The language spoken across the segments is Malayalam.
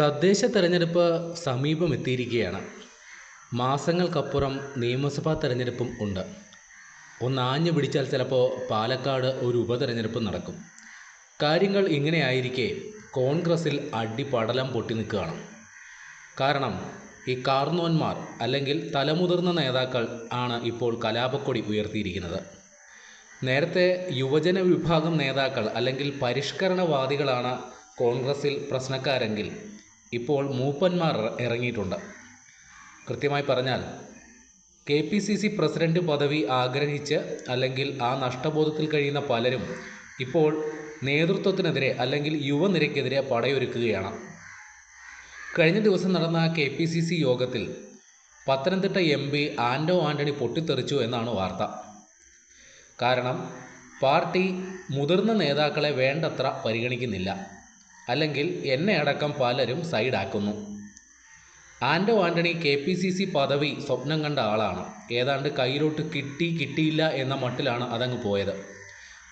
തദ്ദേശ തെരഞ്ഞെടുപ്പ് സമീപമെത്തിയിരിക്കുകയാണ്. മാസങ്ങൾക്കപ്പുറം നിയമസഭാ തെരഞ്ഞെടുപ്പും ഉണ്ട്. ഒന്നാഞ്ഞു പിടിച്ചാൽ ചിലപ്പോൾ പാലക്കാട് ഒരു ഉപതെരഞ്ഞെടുപ്പ് നടക്കും. കാര്യങ്ങൾ ഇങ്ങനെയായിരിക്കെ കോൺഗ്രസിൽ അടിപടലം പൊട്ടി നിൽക്കുകയാണ്. കാരണം ഈ കാർന്നോന്മാർ അല്ലെങ്കിൽ തലമുതിർന്ന നേതാക്കൾ ആണ് ഇപ്പോൾ കലാപക്കൊടി ഉയർത്തിയിരിക്കുന്നത്. നേരത്തെ യുവജന വിഭാഗം നേതാക്കൾ അല്ലെങ്കിൽ പരിഷ്കരണവാദികളാണ് കോൺഗ്രസിൽ പ്രശ്നക്കാരെങ്കിൽ ഇപ്പോൾ മൂപ്പന്മാർ ഇറങ്ങിയിട്ടുണ്ട്. കൃത്യമായി പറഞ്ഞാൽ K P C C president പദവി ആഗ്രഹിച്ച് അല്ലെങ്കിൽ ആ നഷ്ടബോധത്തിൽ കഴിയുന്ന പലരും ഇപ്പോൾ നേതൃത്വത്തിനെതിരെ അല്ലെങ്കിൽ യുവനിരക്കെതിരെ പടയൊരുക്കുകയാണ്. കഴിഞ്ഞ ദിവസം നടന്ന കെ പി സി സി യോഗത്തിൽ പത്തനംതിട്ട എം പി ആൻഡോ ആന്റണി പൊട്ടിത്തെറിച്ചു എന്നാണ് വാർത്ത. കാരണം പാർട്ടി മുതിർന്ന നേതാക്കളെ വേണ്ടത്ര പരിഗണിക്കുന്നില്ല. അല്ലെങ്കിൽ എന്നെ അടക്കം പലരും സൈഡാക്കുന്നു. Anto Antony K P C C പദവി സ്വപ്നം കണ്ട ആളാണ്. ഏതാണ്ട് കയ്യിലോട്ട് കിട്ടി കിട്ടിയില്ല എന്ന മട്ടിലാണ് അതങ്ങ് പോയത്.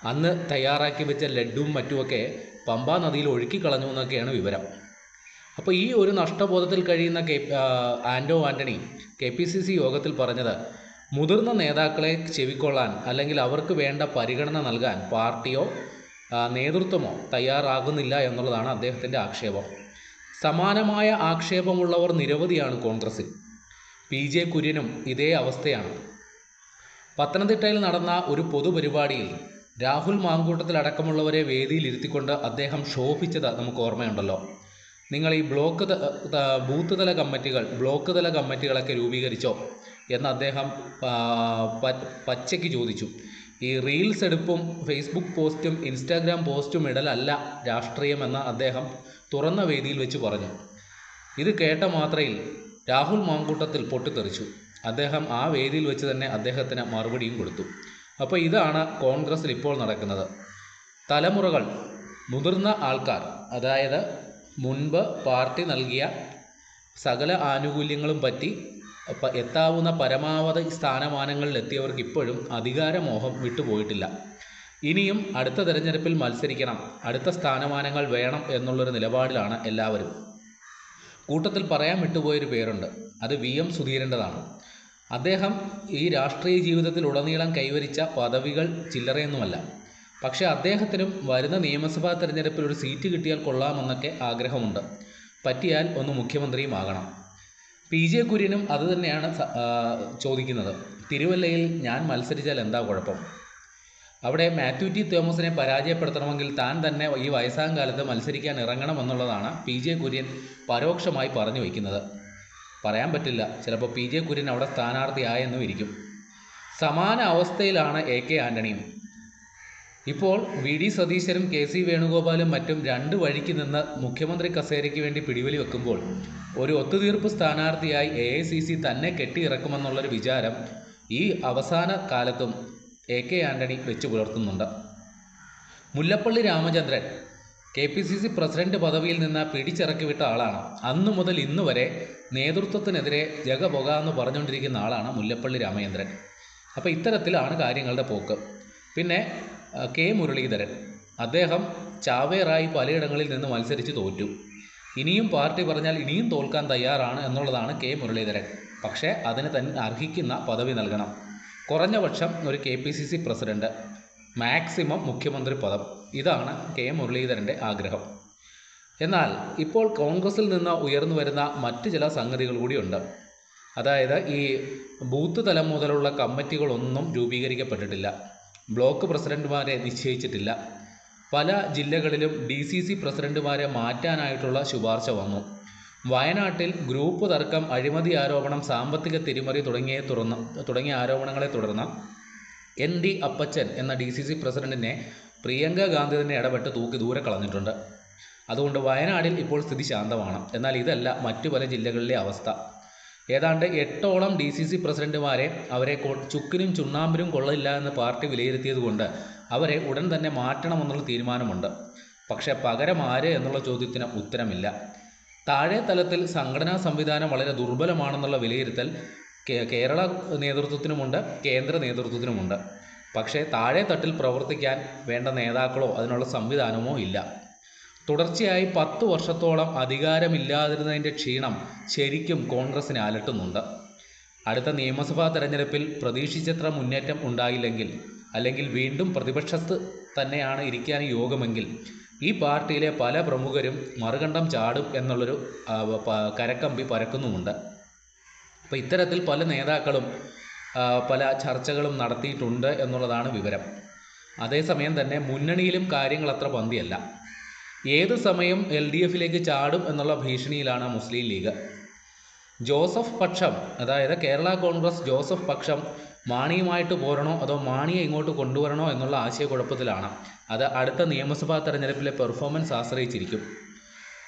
അന്ന് തയ്യാറാക്കി വെച്ച ലഡ്ഡും മറ്റുമൊക്കെ പമ്പാ നദിയിൽ ഒഴുക്കിക്കളഞ്ഞു എന്നൊക്കെയാണ് വിവരം. അപ്പോൾ ഈ ഒരു നഷ്ടബോധത്തിൽ കഴിയുന്ന K Anto Antony K P C C യോഗത്തിൽ പറഞ്ഞത് മുതിർന്ന നേതാക്കളെ ചെവിക്കൊള്ളാൻ അല്ലെങ്കിൽ അവർക്ക് വേണ്ട പരിഗണന നൽകാൻ പാർട്ടിയോ നേതൃത്വമോ തയ്യാറാകുന്നില്ല എന്നുള്ളതാണ് അദ്ദേഹത്തിന്റെ ആക്ഷേപം. സമാനമായ ആക്ഷേപമുള്ളവർ നിരവധിയാണ് കോൺഗ്രസിൽ പി. ജെ. കുര്യനും ഇതേ അവസ്ഥയാണ്. പത്തനംതിട്ടയിൽ നടന്ന ഒരു പൊതുപരിപാടിയിൽ രാഹുൽ മാങ്കൂട്ടത്തിലടക്കമുള്ളവരെ വേദിയിലിരുത്തിക്കൊണ്ട് അദ്ദേഹം ശോഭിച്ചത് നമുക്ക് ഓർമ്മയുണ്ടല്ലോ. നിങ്ങൾ ഈ ബ്ലോക്ക് ബൂത്ത് തല കമ്മിറ്റികൾ ബ്ലോക്ക് തല കമ്മിറ്റികളൊക്കെ രൂപീകരിച്ചോ? എന്ന് അദ്ദേഹം പച്ചയ്ക്ക് ചോദിച്ചു. ഈ റീൽസ് എടുപ്പും ഫേസ്ബുക്ക് പോസ്റ്റും ഇൻസ്റ്റാഗ്രാം പോസ്റ്റും ഇടലല്ല രാഷ്ട്രീയമെന്ന് അദ്ദേഹം തുറന്ന വേദിയിൽ വെച്ച് പറഞ്ഞു. ഇത് കേട്ട മാത്രയിൽ രാഹുൽ മാങ്കൂട്ടത്തിൽ പൊട്ടിത്തെറിച്ചു. അദ്ദേഹം ആ വേദിയിൽ വെച്ച് തന്നെ അദ്ദേഹത്തിന് മറുപടിയും കൊടുത്തു. അപ്പോൾ ഇതാണ് കോൺഗ്രസ്സിൽ ഇപ്പോൾ നടക്കുന്നത്. തലമുറകൾ മുതിർന്ന ആൾക്കാർ അതായത് മുൻപ് പാർട്ടി നൽകിയ സകല ആനുകൂല്യങ്ങളും പറ്റി എത്താവുന്ന പരമാവധി സ്ഥാനമാനങ്ങളിൽ എത്തിയവർക്ക് ഇപ്പോഴും അധികാരമോഹം വിട്ടുപോയിട്ടില്ല. ഇനിയും അടുത്ത തെരഞ്ഞെടുപ്പിൽ മത്സരിക്കണം. അടുത്ത സ്ഥാനമാനങ്ങൾ വേണം എന്നുള്ളൊരു നിലപാടിലാണ് എല്ലാവരും. കൂട്ടത്തിൽ പറയാൻ വിട്ടുപോയൊരു പേരുണ്ട്. അത് വി. എം. സുധീരന്റെതാണ്. അദ്ദേഹം ഈ രാഷ്ട്രീയ ജീവിതത്തിൽ ഉടനീളം കൈവരിച്ച പദവികൾ ചില്ലറയൊന്നുമല്ല. പക്ഷേ അദ്ദേഹത്തിനും വരുന്ന നിയമസഭാ തെരഞ്ഞെടുപ്പിൽ ഒരു സീറ്റ് കിട്ടിയാൽ കൊള്ളാമെന്നൊക്കെ ആഗ്രഹമുണ്ട്. പറ്റിയാൽ ഒന്ന് മുഖ്യമന്ത്രിയും ആകണം. പി ജെ കുര്യനും അത് തന്നെയാണ് ചോദിക്കുന്നത്. തിരുവല്ലയിൽ ഞാൻ മത്സരിച്ചാൽ എന്താ കുഴപ്പം? അവിടെ മാത്യു ടി തോമസിനെ പരാജയപ്പെടുത്തണമെങ്കിൽ താൻ തന്നെ ഈ വയസ്സാം കാലത്ത് മത്സരിക്കാൻ ഇറങ്ങണമെന്നുള്ളതാണ് പി ജെ കുര്യൻ പരോക്ഷമായി പറഞ്ഞു വയ്ക്കുന്നത്. പറയാൻ പറ്റില്ല. ചിലപ്പോൾ പി ജെ കുര്യൻ അവിടെ സ്ഥാനാർത്ഥിയായെന്നും ഇരിക്കും. സമാന അവസ്ഥയിലാണ് എ കെ ആന്റണിയും ഇപ്പോൾ വി ഡി സതീശനും കെ സി വേണുഗോപാലും മറ്റും രണ്ട് വഴിക്ക് നിന്ന് മുഖ്യമന്ത്രി കസേരയ്ക്ക് വേണ്ടി പിടിവലി വെക്കുമ്പോൾ ഒരു ഒത്തുതീർപ്പ് സ്ഥാനാർത്ഥിയായി എ ഐ സി സി തന്നെ കെട്ടിയിറക്കുമെന്നുള്ളൊരു വിചാരം ഈ അവസാന കാലത്തും എ കെ ആന്റണി വെച്ചു പുലർത്തുന്നുണ്ട്. Mullappally Ramachandran K P C C president പദവിയിൽ നിന്ന് പിടിച്ചിറക്കി വിട്ട ആളാണ്. അന്നു മുതൽ ഇന്നു വരെ നേതൃത്വത്തിനെതിരെ ജഗപൊക എന്ന് പറഞ്ഞുകൊണ്ടിരിക്കുന്ന ആളാണ് മുല്ലപ്പള്ളി രാമചന്ദ്രൻ. അപ്പോൾ ഇത്തരത്തിലാണ് കാര്യങ്ങളുടെ പോക്ക്. പിന്നെ കെ മുരളീധരൻ. അദ്ദേഹം ചാവേറായി പലയിടങ്ങളിൽ നിന്ന് മത്സരിച്ച് തോറ്റു. ഇനിയും പാർട്ടി പറഞ്ഞാൽ ഇനിയും തോൽക്കാൻ തയ്യാറാണ് എന്നുള്ളതാണ് കെ മുരളീധരൻ. പക്ഷേ അതിന് തന്നെ അർഹിക്കുന്ന പദവി നൽകണം. കുറഞ്ഞ പക്ഷം ഒരു K P C C president. Maximum മുഖ്യമന്ത്രി പദം. ഇതാണ് കെ മുരളീധരന്റെ ആഗ്രഹം. എന്നാൽ ഇപ്പോൾ കോൺഗ്രസിൽ നിന്ന് ഉയർന്നു വരുന്ന മറ്റ് ചില സംഗതികൾ കൂടിയുണ്ട്. അതായത് ഈ ബൂത്ത് തലം മുതലുള്ള കമ്മിറ്റികളൊന്നും രൂപീകരിക്കപ്പെട്ടിട്ടില്ല. ബ്ലോക്ക് പ്രസിഡന്റുമാരെ നിശ്ചയിച്ചിട്ടില്ല. പല ജില്ലകളിലും ഡി സി സി പ്രസിഡന്റുമാരെ മാറ്റാനായിട്ടുള്ള ശുപാർശ വന്നു. വയനാട്ടിൽ ഗ്രൂപ്പ് തർക്കം അഴിമതി ആരോപണം സാമ്പത്തിക തിരിമറി തുടങ്ങിയ തുറന്ന് തുടങ്ങിയ ആരോപണങ്ങളെ തുടർന്ന് എൻ ഡി അപ്പച്ചൻ എന്ന ഡി സി സി പ്രസിഡന്റിനെ പ്രിയങ്ക ഗാന്ധി തന്നെ ഇടപെട്ട് തൂക്കി ദൂരെ കളഞ്ഞിട്ടുണ്ട്. അതുകൊണ്ട് വയനാടിൽ ഇപ്പോൾ സ്ഥിതി ശാന്തമാണ്. എന്നാൽ ഇതല്ല മറ്റു പല ജില്ലകളിലെ അവസ്ഥ. ഏതാണ്ട് എട്ടോളം ഡി സി സി പ്രസിഡന്റുമാരെ അവരെ ചുക്കിനും ചുണ്ണാമ്പിനും കൊള്ളില്ല എന്ന് പാർട്ടി വിലയിരുത്തിയതുകൊണ്ട് അവരെ ഉടൻ തന്നെ മാറ്റണമെന്നുള്ള തീരുമാനമുണ്ട്. പക്ഷെ പകരം ആര് എന്നുള്ള ചോദ്യത്തിന് ഉത്തരമില്ല. താഴെ തലത്തിൽ സംഘടനാ സംവിധാനം വളരെ ദുർബലമാണെന്നുള്ള വിലയിരുത്തൽ കേരള നേതൃത്വത്തിനുമുണ്ട് കേന്ദ്ര നേതൃത്വത്തിനുമുണ്ട്. പക്ഷേ താഴെ തട്ടിൽ പ്രവർത്തിക്കാൻ വേണ്ട നേതാക്കളോ അതിനുള്ള സംവിധാനമോ ഇല്ല. തുടർച്ചയായി പത്ത് വർഷത്തോളം അധികാരമില്ലാതിരുന്നതിന്റെ ക്ഷീണം ശരിക്കും കോൺഗ്രസിനെ അലട്ടുന്നുണ്ട്. അടുത്ത നിയമസഭാ തെരഞ്ഞെടുപ്പിൽ പ്രതീക്ഷിച്ചത്ര മുന്നേറ്റം ഉണ്ടായില്ലെങ്കിൽ അല്ലെങ്കിൽ വീണ്ടും പ്രതിപക്ഷത്ത് തന്നെയാണ് ഇരിക്കാൻ യോഗമെങ്കിൽ ഈ പാർട്ടിയിലെ പല പ്രമുഖരും മറുകണ്ഠം ചാടും എന്നുള്ളൊരു കരക്കമ്പി പരക്കുന്നുമുണ്ട്. അപ്പോൾ ഇത്തരത്തിൽ പല നേതാക്കളും പല ചർച്ചകളും നടത്തിയിട്ടുണ്ട് എന്നുള്ളതാണ് വിവരം. അതേസമയം തന്നെ മുന്നണിയിലും കാര്യങ്ങൾ അത്ര പന്തിയല്ല. ഏത് സമയം എൽ ഡി എഫിലേക്ക് ചാടും എന്നുള്ള ഭീഷണിയിലാണ് മുസ്ലിം ലീഗ്. ജോസഫ് പക്ഷം അതായത് കേരള കോൺഗ്രസ് ജോസഫ് പക്ഷം മാണിയുമായിട്ട് പോരണോ അതോ മാണിയെ ഇങ്ങോട്ട് കൊണ്ടുവരണോ എന്നുള്ള ആശയക്കുഴപ്പത്തിലാണ്. അത് അടുത്ത നിയമസഭാ തെരഞ്ഞെടുപ്പിലെ പെർഫോമൻസ് ആശ്രയിച്ചിരിക്കും.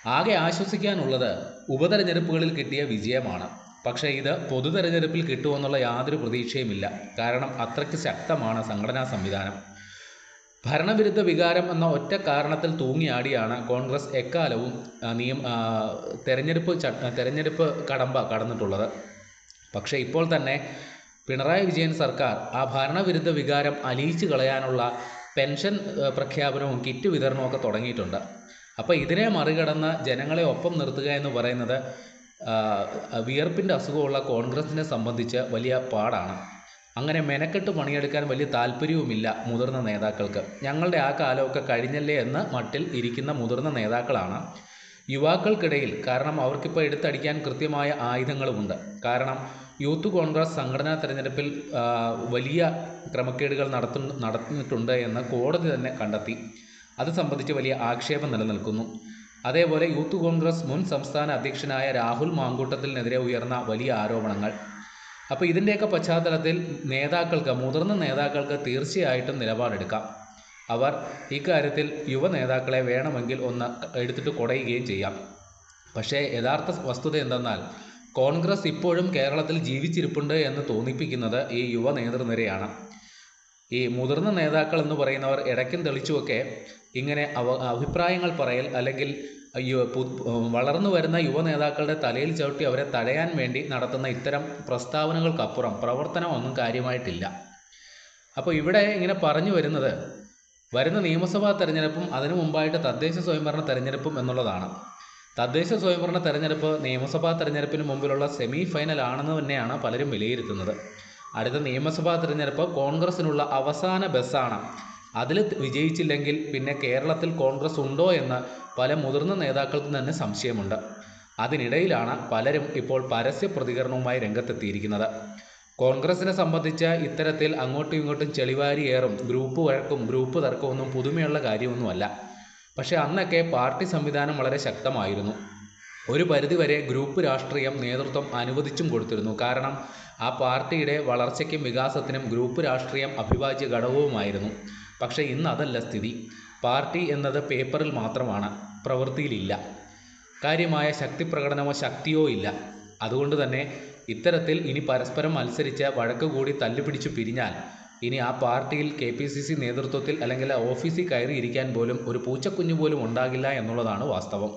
ആകെ ആശ്വസിക്കാനുള്ളത് ഉപതെരഞ്ഞെടുപ്പുകളിൽ കിട്ടിയ വിജയമാണ്. പക്ഷേ ഇത് പൊതു തെരഞ്ഞെടുപ്പിൽ കിട്ടുമെന്നുള്ള യാതൊരു പ്രതീക്ഷയുമില്ല. കാരണം അത്രയ്ക്ക് ശക്തമാണ് സംഘടനാ സംവിധാനം. ഭരണവിരുദ്ധ വികാരം എന്ന ഒറ്റ കാരണത്തിൽ തൂങ്ങിയാടിയാണ് കോൺഗ്രസ് എക്കാലവും നിയമ നിയം തെരഞ്ഞെടുപ്പ് തെരഞ്ഞെടുപ്പ് കടമ്പ കടന്നിട്ടുള്ളത്. പക്ഷേ ഇപ്പോൾ തന്നെ പിണറായി വിജയൻ സർക്കാർ ആ ഭരണവിരുദ്ധ വികാരം അലിയിച്ചു കളയാനുള്ള പെൻഷൻ പ്രഖ്യാപനവും കിറ്റ് വിതരണവും ഒക്കെ തുടങ്ങിയിട്ടുണ്ട്. അപ്പോൾ ഇതിനെ മറികടന്ന് ജനങ്ങളെ ഒപ്പം നിർത്തുക എന്ന് പറയുന്നത് വിയർപ്പിന്റെ അസുഖമുള്ള കോൺഗ്രസിനെ സംബന്ധിച്ച് വലിയ പാടാണ്. അങ്ങനെ മെനക്കെട്ട് പണിയെടുക്കാൻ വലിയ താല്പര്യവുമില്ല മുതിർന്ന നേതാക്കൾക്ക്. ഞങ്ങളുടെ ആ കാലമൊക്കെ കഴിഞ്ഞല്ലേ എന്ന മട്ടിൽ ഇരിക്കുന്ന മുതിർന്ന നേതാക്കളാണ്. യുവാക്കൾക്കിടയിൽ കാരണം അവർക്കിപ്പോൾ എടുത്തടിക്കാൻ കൃത്യമായ ആയുധങ്ങളുമുണ്ട്. കാരണം യൂത്ത് കോൺഗ്രസ് സംഘടനാ തെരഞ്ഞെടുപ്പിൽ വലിയ ക്രമക്കേടുകൾ നടത്തു നടത്തിയിട്ടുണ്ട് എന്ന് കോടതി തന്നെ കണ്ടെത്തി. അത് സംബന്ധിച്ച് വലിയ ആക്ഷേപം നിലനിൽക്കുന്നു. അതേപോലെ യൂത്ത് കോൺഗ്രസ് മുൻ സംസ്ഥാന അധ്യക്ഷനായ രാഹുൽ മാങ്കൂട്ടത്തിനെതിരെ ഉയർന്ന വലിയ ആരോപണങ്ങൾ. അപ്പോൾ ഇതിന്റെയൊക്കെ പശ്ചാത്തലത്തിൽ നേതാക്കൾക്ക് മുതിർന്ന നേതാക്കൾക്ക് തീർച്ചയായിട്ടും നിലപാടെടുക്കാം. അവർ ഇക്കാര്യത്തിൽ യുവ നേതാക്കളെ വേണമെങ്കിൽ ഒന്ന് എടുത്തിട്ട് കുടയുകയും ചെയ്യാം. പക്ഷേ യഥാർത്ഥ വസ്തുത എന്തെന്നാൽ കോൺഗ്രസ് ഇപ്പോഴും കേരളത്തിൽ ജീവിച്ചിരിപ്പുണ്ട് എന്ന് തോന്നിപ്പിക്കുന്നത് ഈ യുവ നേതൃനിരയാണ്. ഈ മുതിർന്ന നേതാക്കൾ എന്ന് പറയുന്നവർ ഇടയ്ക്കും തെളിച്ചുമൊക്കെ ഇങ്ങനെ അവ അഭിപ്രായങ്ങൾ പറയൽ അല്ലെങ്കിൽ വളർന്നു വരുന്ന യുവ നേതാക്കളുടെ തലയിൽ ചവിട്ടി അവരെ തടയാൻ വേണ്ടി നടത്തുന്ന ഇത്തരം പ്രസ്താവനകൾക്കപ്പുറം പ്രവർത്തനം ഒന്നും കാര്യമായിട്ടില്ല. അപ്പോൾ ഇവിടെ ഇങ്ങനെ പറഞ്ഞു വരുന്നത് വരുന്ന നിയമസഭാ തെരഞ്ഞെടുപ്പും അതിനു മുമ്പായിട്ട് തദ്ദേശ സ്വയംഭരണ തെരഞ്ഞെടുപ്പും എന്നുള്ളതാണ്. തദ്ദേശ സ്വയംഭരണ തെരഞ്ഞെടുപ്പ് നിയമസഭാ തെരഞ്ഞെടുപ്പിന് മുമ്പിലുള്ള സെമി ഫൈനൽ ആണെന്ന് തന്നെയാണ് പലരും വിലയിരുത്തുന്നത്. അടുത്ത നിയമസഭാ തെരഞ്ഞെടുപ്പ് കോൺഗ്രസിനുള്ള അവസാന ബസ്സാണ് അതിൽ വിജയിച്ചില്ലെങ്കിൽ പിന്നെ കേരളത്തിൽ കോൺഗ്രസ് ഉണ്ടോ എന്ന് പല മുതിർന്ന നേതാക്കൾക്കും തന്നെ സംശയമുണ്ട്. അതിനിടയിലാണ് പലരും ഇപ്പോൾ പരസ്യ പ്രതികരണവുമായി രംഗത്തെത്തിയിരിക്കുന്നത്. കോൺഗ്രസിനെ സംബന്ധിച്ച് ഇത്തരത്തിൽ അങ്ങോട്ടും ഇങ്ങോട്ടും ചെളിവാരിയേറും ഗ്രൂപ്പ് വഴക്കും ഗ്രൂപ്പ് തർക്കമൊന്നും പുതുമയുള്ള കാര്യമൊന്നുമല്ല. പക്ഷേ അന്നൊക്കെ പാർട്ടി സംവിധാനം വളരെ ശക്തമായിരുന്നു. ഒരു പരിധിവരെ ഗ്രൂപ്പ് രാഷ്ട്രീയം നേതൃത്വം അനുവദിച്ചും കൊടുത്തിരുന്നു. കാരണം ആ പാർട്ടിയുടെ വളർച്ചയ്ക്കും വികാസത്തിനും ഗ്രൂപ്പ് രാഷ്ട്രീയം അഭിവാജ്യ ഘടകവുമായിരുന്നു പക്ഷേ ഇന്ന് അതല്ല സ്ഥിതി. പാർട്ടി എന്നത് പേപ്പറിൽ മാത്രമാണ് പ്രവൃത്തിയിലില്ല. കാര്യമായ ശക്തി പ്രകടനമോ ശക്തിയോ ഇല്ല. അതുകൊണ്ട് തന്നെ ഇത്തരത്തിൽ ഇനി പരസ്പരം മത്സരിച്ച് വഴക്ക് കൂടി തല്ലുപിടിച്ചു പിരിഞ്ഞാൽ ഇനി ആ പാർട്ടിയിൽ കെ പി സി സി നേതൃത്വത്തിൽ അല്ലെങ്കിൽ ഓഫീസിൽ കയറിയിരിക്കാൻ പോലും ഒരു പൂച്ചക്കുഞ്ഞു പോലും ഉണ്ടാകില്ല എന്നുള്ളതാണ് വാസ്തവം.